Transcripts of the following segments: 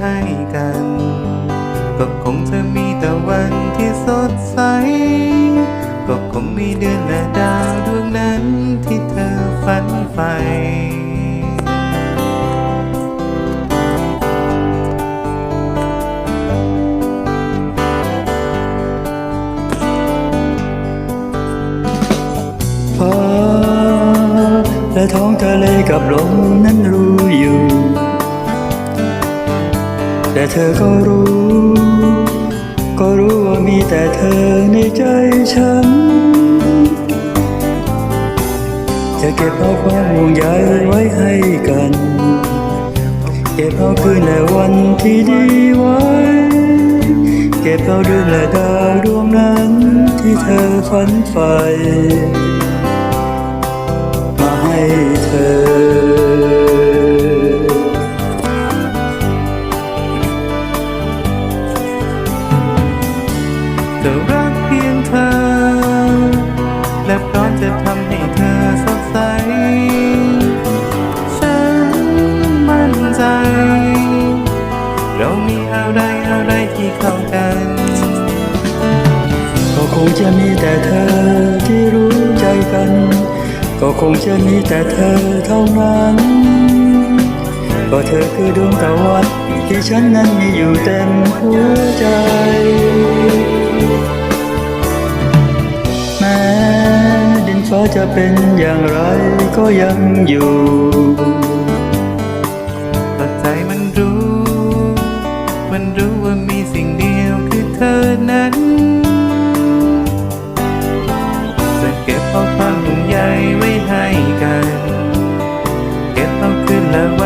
ให้กัน ก็คงจะมีแต่วันที่สดใส ก็คงมีเดือนและดาวดวงนั้นที่เธอฝันใฝ่ฟ้าและท้องทะเลกับลมนั้นร แต่เธอก็รู้ ก็รู้ว่ามีแต่เธอในใจฉัน จะเก็บเอาความห่วงใยไว้ให้กัน เก็บเอาคืนและวันที่ดีไว้ เก็บเอาเดือนและดาวดวงนั้นที่เธอฝันใฝ่ ไรอะไรที่เข้ากัน ก็คงจะมีแต่เธอที่รู้ใจกัน ก็คงจะมีแต่เธอเท่านั้น ก็เธอคือดวงตะวันที่ฉันนั้นมีอยู่เต็มหัวใจ แม้ดินฟ้าจะเป็นอย่างไรก็ยังอยู่ จะเก็บเอาความห่วงใยไว้ให้กัน เก็บเอาคืนและวั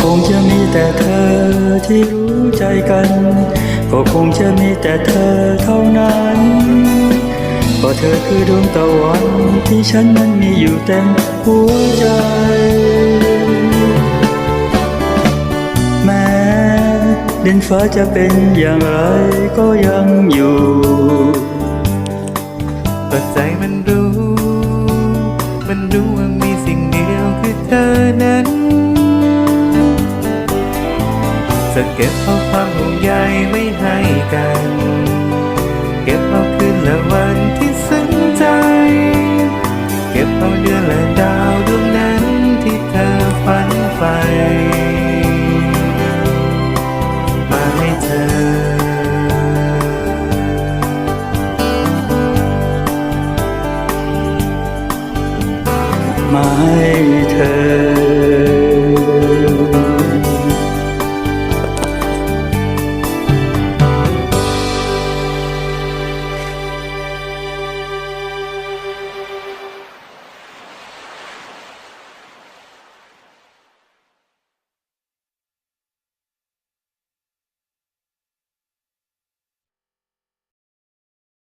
คงจะมีแต่เธอที่รู้ใจกัน ก็คงจะมีแต่เธอเท่านั้นก็เธอคือดวงตะวันที่ฉันนั้นมีอยู่เต็มหัวใจ แม้ดินฟ้าจะเป็นอย่างไรก็ยังอยู่ จะเก็บเอาความห่วงใยไว้ให้กัน เก็บเอาคืนและวันที่ซึ้งใจ เก็บเอาเดือนและดาวดวงนั้นที่เธอฝันใฝ่มาให้เธอมาให้เธอ